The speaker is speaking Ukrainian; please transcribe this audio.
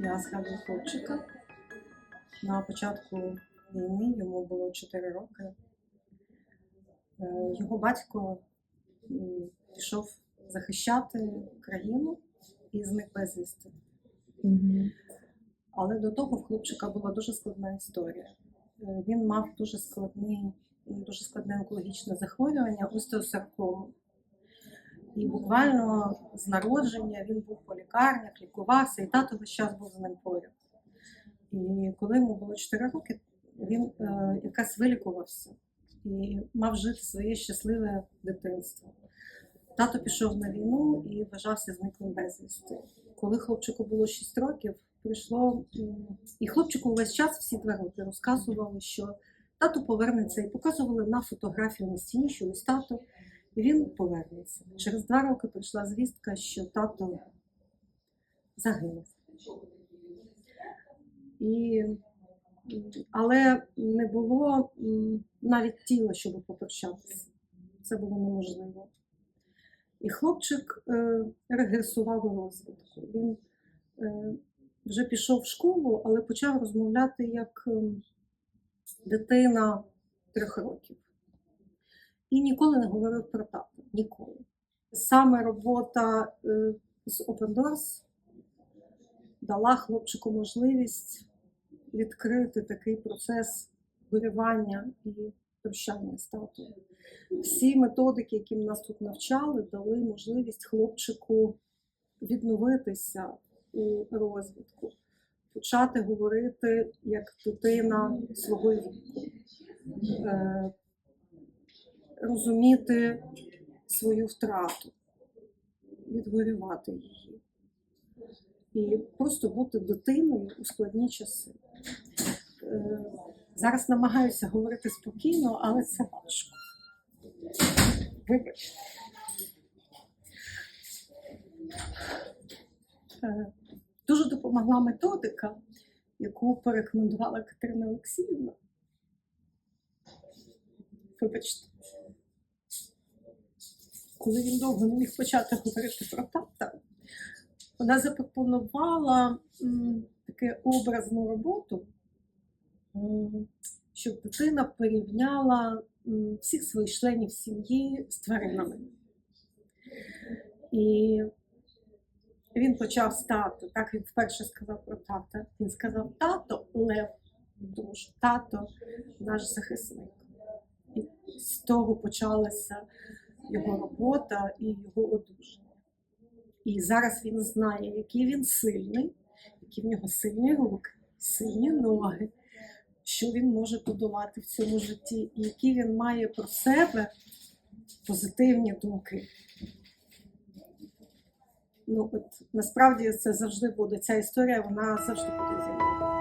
Я згадую хлопчика. На початку війни йому було 4 роки. Е, Його батько пішов захищати країну і зник безвісти. Але до того в хлопчика була дуже складна історія. Е, Він мав дуже складний, дуже складне онкологічне захворювання остеосаркому. І буквально з народження він був по лікарнях, лікувався, і тато весь час був з ним поряд. І коли йому було 4 роки, він е, якраз вилікувався і мав жити своє щасливе дитинство. Тато пішов на війну і вважався зниклим безвісти. Коли хлопчику було 6 років, прийшло і хлопчику весь час всі два роки розказували, що тато повернеться, і показували на фотографію на стіні, що ось тато, він повернеться. Через два роки прийшла звістка, що тато загинув. І, але не було навіть тіла, щоб попрощатися. Це було неможливо. І хлопчик е, регресував у розвитку. Він е, вже пішов в школу, але почав розмовляти як дитина трьох років. І ніколи не говорив про тата. Ніколи. Саме робота е, з Open Doors дала хлопчику можливість відкрити такий процес горювання і прощання з татом. Всі методики, які нас тут навчали, дали можливість хлопчику відновитися у розвитку, почати говорити як дитина свого віку, е, розуміти свою втрату, відгорювати її. І просто бути дитиною у складні часи. Е, Зараз намагаюся говорити спокійно, але це важко. Вибачте. Е, Дуже допомогла методика, яку порекомендувала Катерина Олексіївна. Вибачте. Коли він довго не міг почати говорити про тата, вона запропонувала таке образну роботу, щоб дитина порівняла всіх своїх членів сім'ї з тваринами. І він почав з тату. Так він вперше сказав про тата. Він сказав тато Лев, тому тато наш захисник. І з того почалася його робота і його одужання. І зараз він знає, який він сильний, які в нього сильні руки, сильні ноги, що він може подолати в цьому житті, і які він має про себе позитивні думки. Ну, от насправді це завжди буде. Ця історія, вона завжди буде зі мною.